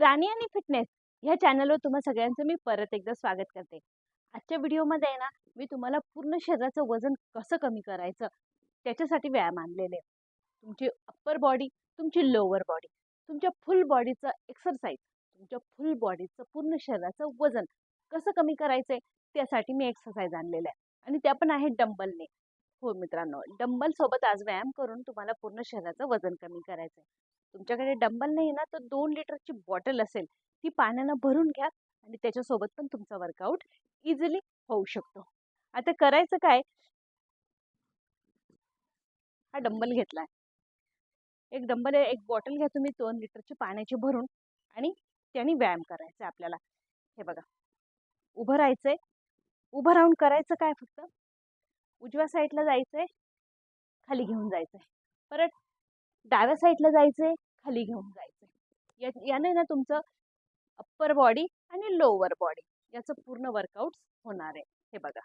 राणी आणि फिटनेस ह्या चॅनलवर तुम्हा सगळ्यांचं मी परत एकदा स्वागत करते. आजच्या व्हिडिओमध्ये आहे ना मी तुम्हाला पूर्ण शरीराचं वजन कसं कमी करायचं त्याच्यासाठी व्यायाम आणलेले आहे. तुमची अप्पर बॉडी तुमची लोअर बॉडी तुमच्या फुल बॉडीचं एक्सरसाइज तुमच्या फुल बॉडीचं पूर्ण शरीराचं वजन कसं कमी करायचं आहे त्यासाठी मी एक्सरसाइज आणलेलं आहे. आणि त्या पण आहे डंबलने हो मित्रांनो डंबल सोबत आज व्यायाम करून तुम्हाला पूर्ण शरीराचं वजन कमी करायचं आहे तुमच्याकडे डंबल नाही ना तर दोन लिटरची बॉटल असेल ती पाण्यानं भरून घ्या आणि त्याच्यासोबत पण तुमचा वर्कआउट इझिली होऊ शकतो. आता करायचं काय? हा डंबल घेतलाय. एक डंबल एक बॉटल घ्या तुम्ही दोन लिटरची पाण्याची भरून आणि त्याने व्यायाम करायचा आपल्याला. हे बघा. उभं राहायचंय. उभं राहून करायचं काय फक्त? उजव्या साईडला जायचंय. खाली घेऊन जायचंय. परत डाव्या साईडला जायचंय खाली घेऊन जायचंय या याने ना तुमचं अप्पर बॉडी आणि लोअर बॉडी याचं पूर्ण वर्कआउट होणार आहे. हे बघा.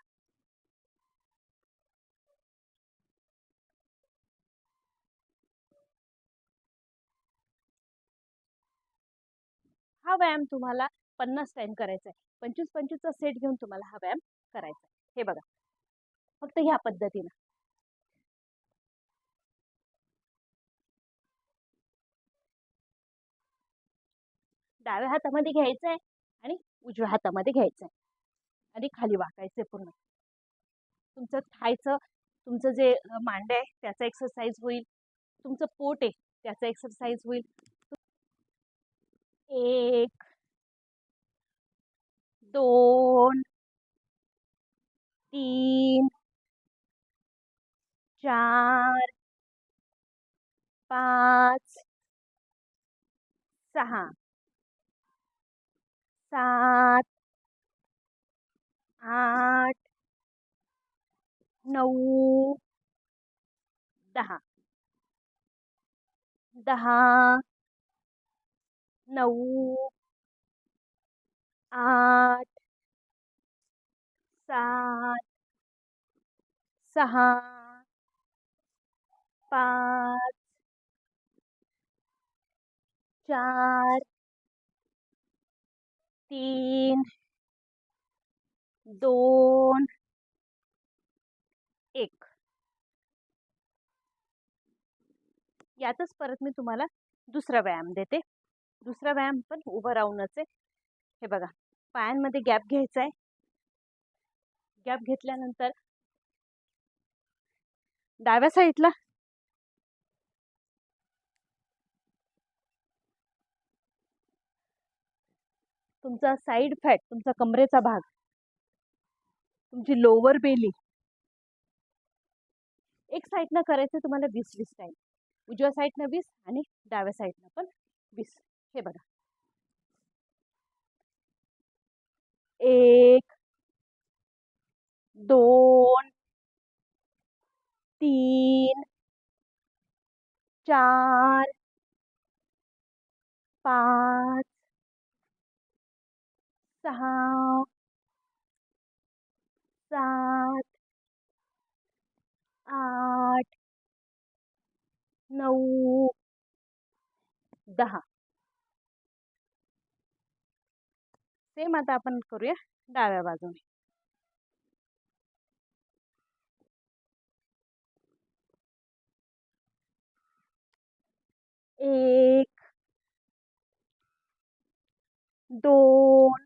हा व्यायाम तुम्हाला पन्नास टाइम करायचा आहे. पंचवीस पंचवीसचा सेट घेऊन तुम्हाला हा व्यायाम करायचा आहे. हे बघा. फक्त ह्या पद्धतीनं. डाव्या हातामध्ये घ्यायचं आहे आणि उजव्या हातामध्ये घ्यायचं आहे आणि खाली वाकायचं आहे पूर्ण. तुमचं थायचं तुमचं जे मांड आहे त्याचा एक्सरसाइज होईल. तुमचं पोट आहे त्याचा एक्सरसाइज होईल. एक दोन तीन चार पाच सहा. सात आठ नऊ दहा। दहा नऊ आठ सात सहा पाच चार तीन दोन एक. यातच परत मी तुम्हाला दुसरा व्यायाम देते. दुसरा व्यायाम पण उभं राहूनच आहे. हे बघा पायांमध्ये गॅप घ्यायचा आहे. गॅप घेतल्यानंतर डाव्या साईडला तुमचा साईड फॅट तुमचा कमरेचा भाग तुमची लोअर बेली एक साईडनं करायचं तुम्हाला वीस वीस टाईम उजव्या साईडनं वीस आणि डाव्या साईडनं पण वीस. हे बघा. एक दोन तीन चार पाच सहा सात आठ नऊ दहा। सेम आता आपण करूया डाव्या बाजूने. एक दोन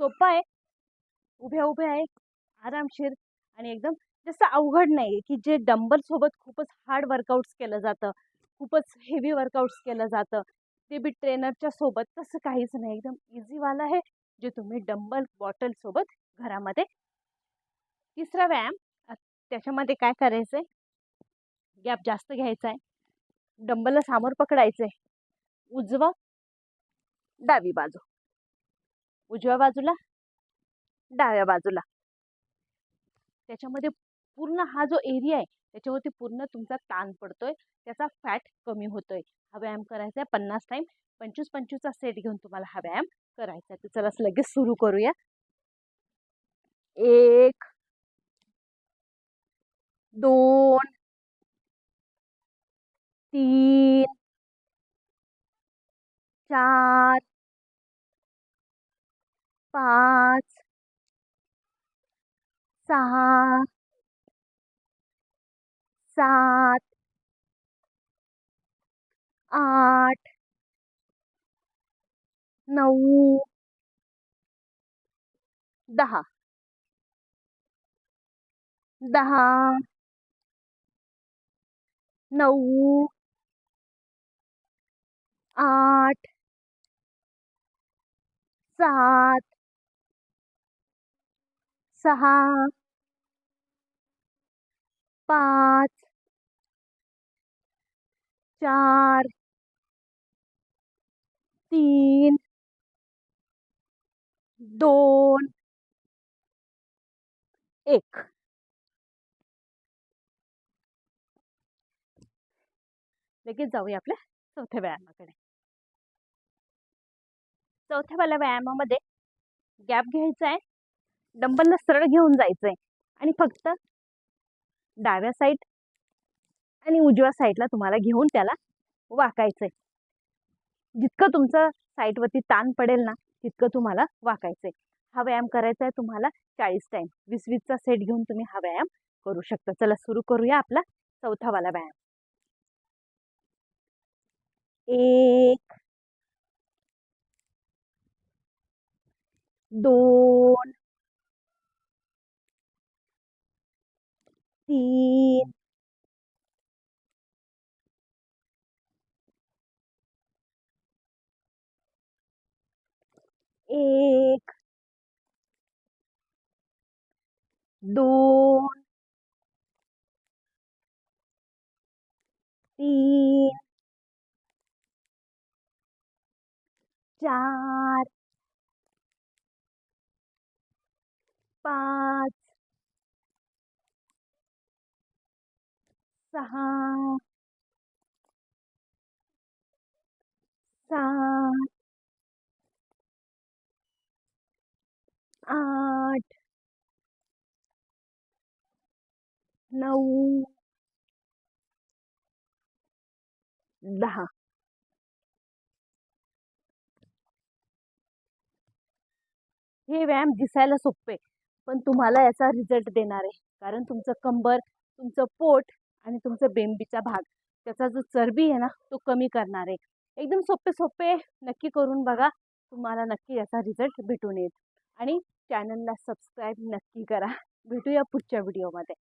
सोपं आहे. उभ्या उभ्या आहे. आरामशीर आणि एकदम जसं अवघड नाही की जे डंबल सोबत खूपच हार्ड वर्कआउट्स केलं जातं. खूपच हेवी वर्कआउट्स केलं जातं. ते बी ट्रेनरच्या सोबत तसं काहीच नाही. एकदम इझीवाला आहे जे तुम्ही डंबल बॉटल सोबत घरामध्ये तिसरा व्यायाम. त्याच्यामध्ये काय करायचं आहे गॅप जास्त घ्यायचा आहे. डंबलला समोर पकडायचं आहे उजवा डावी बाजू. उजव्या बाजूला डाव्या बाजूला. त्याच्यामध्ये पूर्ण हा जो एरिया आहे त्याच्यावरती पूर्ण तुमचा ताण पडतोय त्याचा फॅट कमी होतोय. हा व्यायाम करायचा आहे पन्नास टाईम पंचवीस पंचवीसचा सेट घेऊन तुम्हाला हा व्यायाम करायचा आहे. तर चला लगेच सुरू करूया. एक दोन तीन चार पाच सहा सात आठ नऊ दहा। दहा नऊ आठ सात सहा पाच चार तीन दोन एक. लगेच जाऊया आपल्या चौथ्या व्यायामाकडे. चौथ्या वाल्या व्यायामामध्ये गॅप घ्यायचा आहे. डंबलला सरळ घेऊन जायचं आहे आणि फक्त डाव्या साईड आणि उजव्या साईडला तुम्हाला घेऊन त्याला वाकायचं आहे जितकं तुमचं साईडवरती ताण पडेल ना तितकं तुम्हाला वाकायचं आहे हा व्यायाम करायचा आहे तुम्हाला चाळीस टाईम वीस वीसचा सेट घेऊन तुम्ही हा व्यायाम करू शकता. चला सुरू करूया आपला चौथावाला व्यायाम. एक दोन तीन एक दोन तीन चार पाच सहा. सात आठ. नऊ. दहा. हे व्यायाम दिसायला सोपे पण तुम्हाला याचा रिझल्ट देणार आहे. कारण तुमचं कंबर तुमचं पोट आणि तुमचा बेंबीचा भाग त्याचा जो चरबी आहे ना तो कमी करणार आहे. एकदम सोपे सोपे नक्की करून बघा तुम्हाला नक्की याचा रिझल्ट भेटून येईल. आणि चॅनलला सबस्क्राईब नक्की करा. भेटूया पुढच्या व्हिडिओमध्ये.